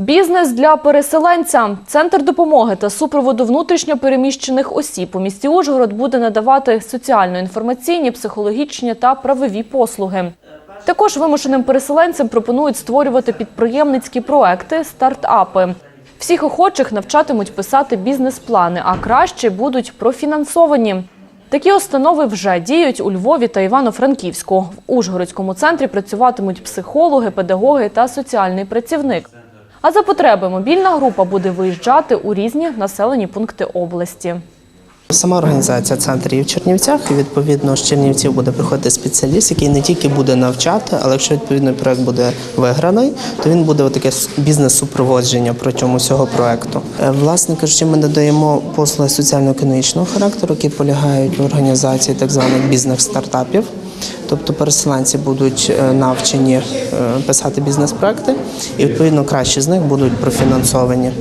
Бізнес для переселенця. Центр допомоги та супроводу внутрішньо переміщених осіб у місті Ужгород буде надавати соціально-інформаційні, психологічні та правові послуги. Також вимушеним переселенцям пропонують створювати підприємницькі проекти, стартапи. Всіх охочих навчатимуть писати бізнес-плани, а краще будуть профінансовані. Такі установи вже діють у Львові та Івано-Франківську. В Ужгородському центрі працюватимуть психологи, педагоги та соціальний працівник. А за потреби мобільна група буде виїжджати у різні населені пункти області. Сама організація центр є в Чернівцях, і відповідно з Чернівців буде приходити спеціаліст, який не тільки буде навчати, але якщо відповідний проект буде виграний, то він буде таке бізнес-супроводження протягом усього проекту. Е, Власне кажучи, ми надаємо послуги соціально-економічного характеру, які полягають в організації так званих бізнес-стартапів. Тобто переселенці будуть е, навчені е, писати бізнес-проекти, і відповідно краще з них будуть профінансовані.